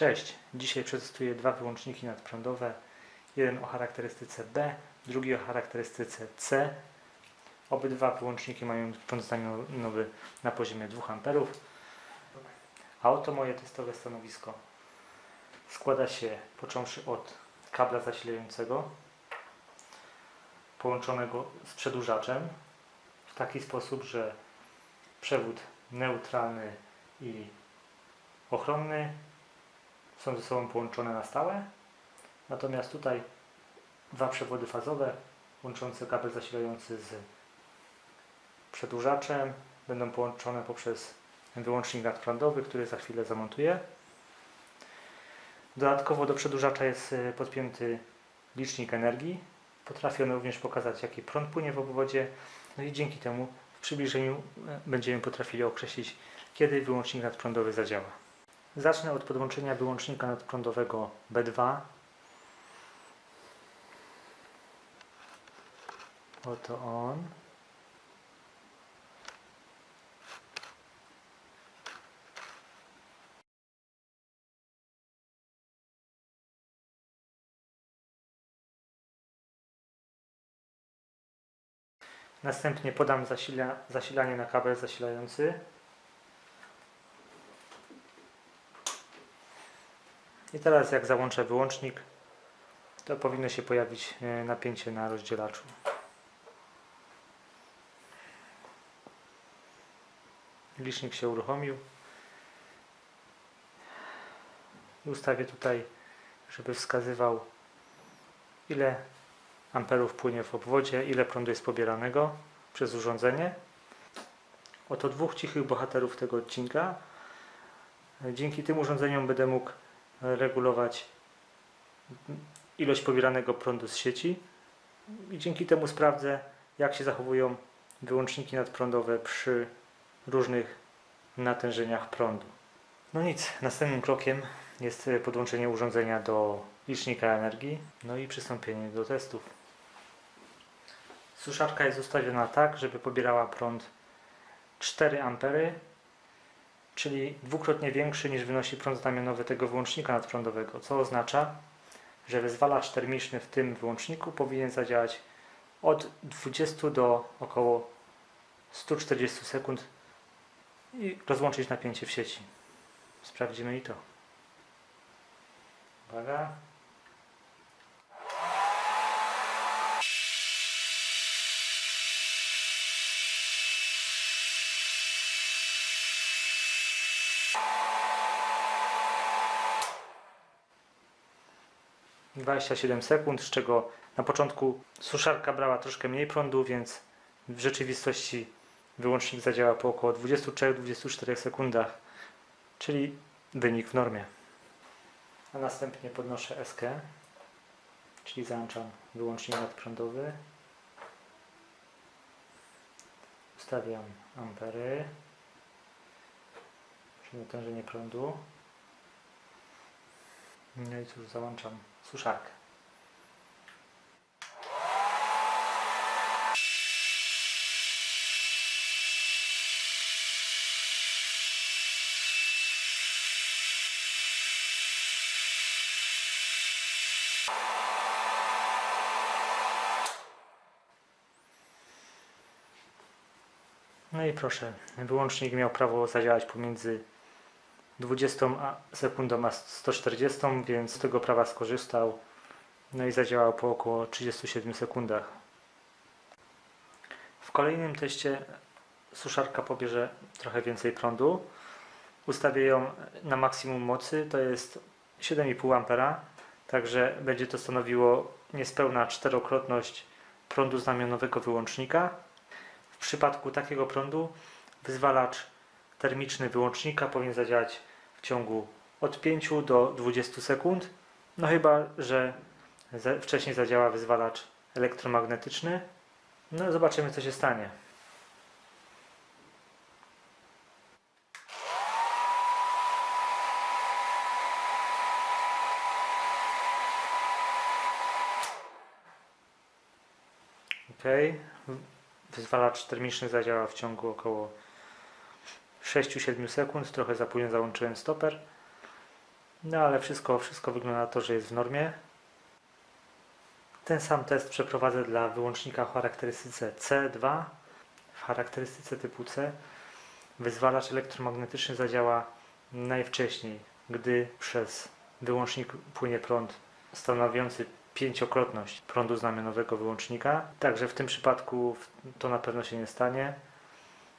Cześć, dzisiaj przetestuję dwa wyłączniki nadprądowe. Jeden o charakterystyce B, drugi o charakterystyce C. Obydwa wyłączniki mają prąd znamionowy na poziomie 2 A. A oto moje testowe stanowisko. Składa się począwszy od kabla zasilającego połączonego z przedłużaczem w taki sposób, że przewód neutralny i ochronny są ze sobą połączone na stałe. Natomiast tutaj dwa przewody fazowe łączące kabel zasilający z przedłużaczem będą połączone poprzez wyłącznik nadprądowy, który za chwilę zamontuję. Dodatkowo do przedłużacza jest y, podpięty licznik energii. Potrafi on również pokazać, jaki prąd płynie w obwodzie. No i dzięki temu w przybliżeniu y, będziemy potrafili określić, kiedy wyłącznik nadprądowy zadziała. Zacznę od podłączenia wyłącznika nadprądowego B2. Oto on. Następnie podam zasila, zasilanie na kabel zasilający. I teraz jak załączę wyłącznik, to powinno się pojawić e, napięcie na rozdzielaczu. Licznik się uruchomił. I ustawię tutaj, żeby wskazywał ile amperów płynie w obwodzie, ile prądu jest pobieranego przez urządzenie. Oto dwóch cichych bohaterów tego odcinka. Dzięki tym urządzeniom będę mógł regulować ilość pobieranego prądu z sieci i dzięki temu sprawdzę, jak się zachowują wyłączniki nadprądowe przy różnych natężeniach prądu. No nic, następnym krokiem jest podłączenie urządzenia do licznika energii, no i przystąpienie do testów. Suszarka jest ustawiona tak, żeby pobierała prąd 4 ampery czyli dwukrotnie większy niż wynosi prąd znamionowy tego wyłącznika nadprądowego, co oznacza, że wyzwalacz termiczny w tym wyłączniku powinien zadziałać od 20 do około 140 sekund i rozłączyć napięcie w sieci. Sprawdzimy i to. Uwaga. 27 sekund, z czego na początku suszarka brała troszkę mniej prądu, więc w rzeczywistości wyłącznik zadziała po około 23-24 sekundach, czyli wynik w normie. A następnie podnoszę eskę, czyli załączam wyłącznik nadprądowy. Ustawiam ampery, czyli natężenie prądu. No i cóż, załączam suszarkę. No i proszę, wyłącznik miał prawo zadziałać pomiędzy 20 sekundą a 140, więc z tego prawa skorzystał. No i zadziałał po około 37 sekundach. W kolejnym teście suszarka pobierze trochę więcej prądu. Ustawię ją na maksimum mocy, to jest 7,5 A, także będzie to stanowiło niespełna czterokrotność prądu znamionowego wyłącznika. W przypadku takiego prądu wyzwalacz termiczny wyłącznika powinien zadziałać w ciągu od 5 do 20 sekund. No chyba, że wcześniej zadziała wyzwalacz elektromagnetyczny. No zobaczymy co się stanie. Ok. Wyzwalacz termiczny zadziała w ciągu około 6-7 sekund, trochę za późno załączyłem stoper. No ale wszystko, wszystko wygląda na to, że jest w normie. Ten sam test przeprowadzę dla wyłącznika o charakterystyce C2. W charakterystyce typu C wyzwalacz elektromagnetyczny zadziała najwcześniej, gdy przez wyłącznik płynie prąd stanowiący pięciokrotność prądu znamionowego wyłącznika. Także w tym przypadku to na pewno się nie stanie.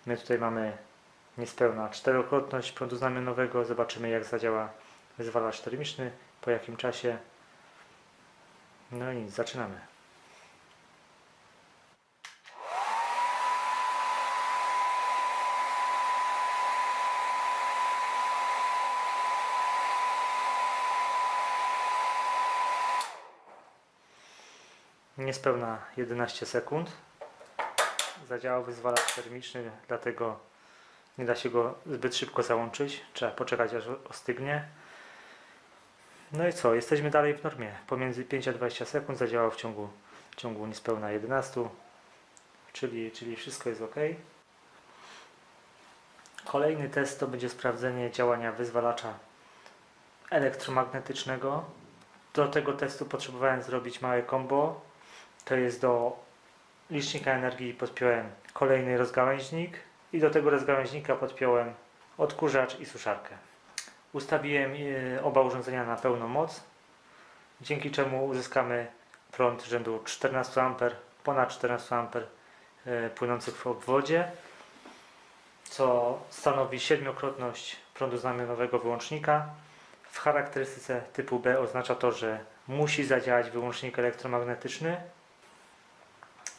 My tutaj mamy niespełna czterokrotność prądu znamionowego. Zobaczymy jak zadziała wyzwalacz termiczny, po jakim czasie. No i nic, zaczynamy. Niespełna 11 sekund. Zadziałał wyzwalacz termiczny, dlatego nie da się go zbyt szybko załączyć. Trzeba poczekać aż ostygnie. No i co? Jesteśmy dalej w normie. Pomiędzy 5 a 20 sekund zadziałał w ciągu, w ciągu niespełna 11, czyli, czyli wszystko jest ok. Kolejny test to będzie sprawdzenie działania wyzwalacza elektromagnetycznego. Do tego testu potrzebowałem zrobić małe combo. To jest do licznika energii podpiąłem kolejny rozgałęźnik i do tego rozgałęźnika podpiąłem odkurzacz i suszarkę. Ustawiłem e, oba urządzenia na pełną moc, dzięki czemu uzyskamy prąd rzędu 14 A, ponad 14 A e, płynących w obwodzie, co stanowi siedmiokrotność prądu znamionowego wyłącznika. W charakterystyce typu B oznacza to, że musi zadziałać wyłącznik elektromagnetyczny.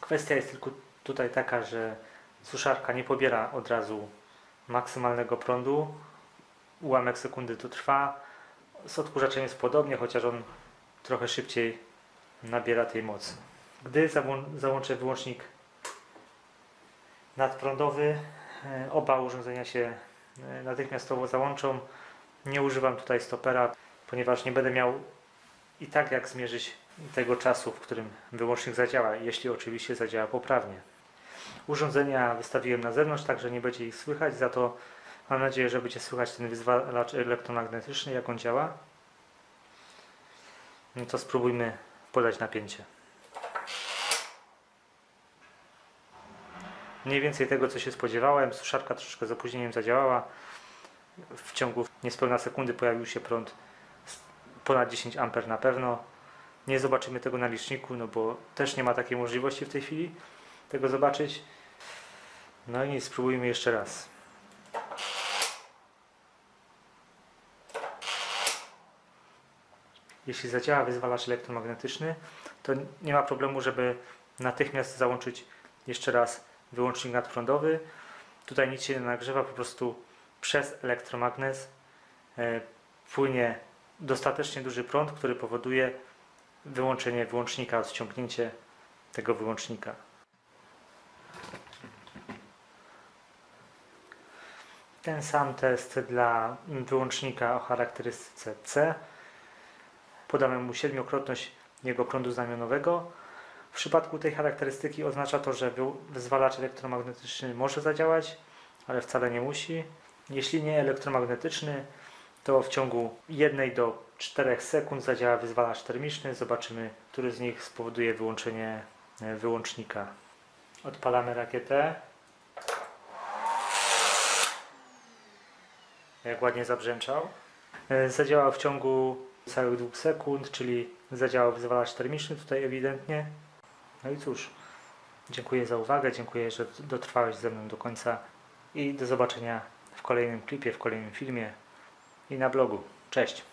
Kwestia jest tylko tutaj taka, że suszarka nie pobiera od razu maksymalnego prądu, ułamek sekundy to trwa. Z odkurzaczem jest podobnie, chociaż on trochę szybciej nabiera tej mocy. Gdy załą- załączę wyłącznik nadprądowy, e, oba urządzenia się e, natychmiastowo załączą. Nie używam tutaj stopera, ponieważ nie będę miał i tak jak zmierzyć tego czasu, w którym wyłącznik zadziała, jeśli oczywiście zadziała poprawnie. Urządzenia wystawiłem na zewnątrz, także nie będzie ich słychać, za to Mam nadzieję, że będzie słychać ten wyzwalacz elektromagnetyczny, jak on działa. No to spróbujmy podać napięcie. Mniej więcej tego, co się spodziewałem. Suszarka troszeczkę z opóźnieniem zadziałała. W ciągu niespełna sekundy pojawił się prąd ponad 10 A na pewno. Nie zobaczymy tego na liczniku, no bo też nie ma takiej możliwości w tej chwili tego zobaczyć. No i spróbujmy jeszcze raz. Jeśli zadziała wyzwalacz elektromagnetyczny, to nie ma problemu, żeby natychmiast załączyć jeszcze raz wyłącznik nadprądowy. Tutaj nic się nie nagrzewa, po prostu przez elektromagnes e, płynie dostatecznie duży prąd, który powoduje wyłączenie wyłącznika, odciągnięcie tego wyłącznika. Ten sam test dla wyłącznika o charakterystyce C. Podamy mu siedmiokrotność jego prądu znamionowego. W przypadku tej charakterystyki oznacza to, że wy- wyzwalacz elektromagnetyczny może zadziałać, ale wcale nie musi. Jeśli nie elektromagnetyczny, to w ciągu 1 do 4 sekund zadziała wyzwalacz termiczny. Zobaczymy, który z nich spowoduje wyłączenie e, wyłącznika. Odpalamy rakietę. Jak ładnie zabrzęczał. E, Zadziałał w ciągu całych 2 sekund, czyli zadziałał wyzwalacz termiczny tutaj ewidentnie. No i cóż, dziękuję za uwagę, dziękuję, że dotrwałeś ze mną do końca i do zobaczenia w kolejnym klipie, w kolejnym filmie i na blogu. Cześć!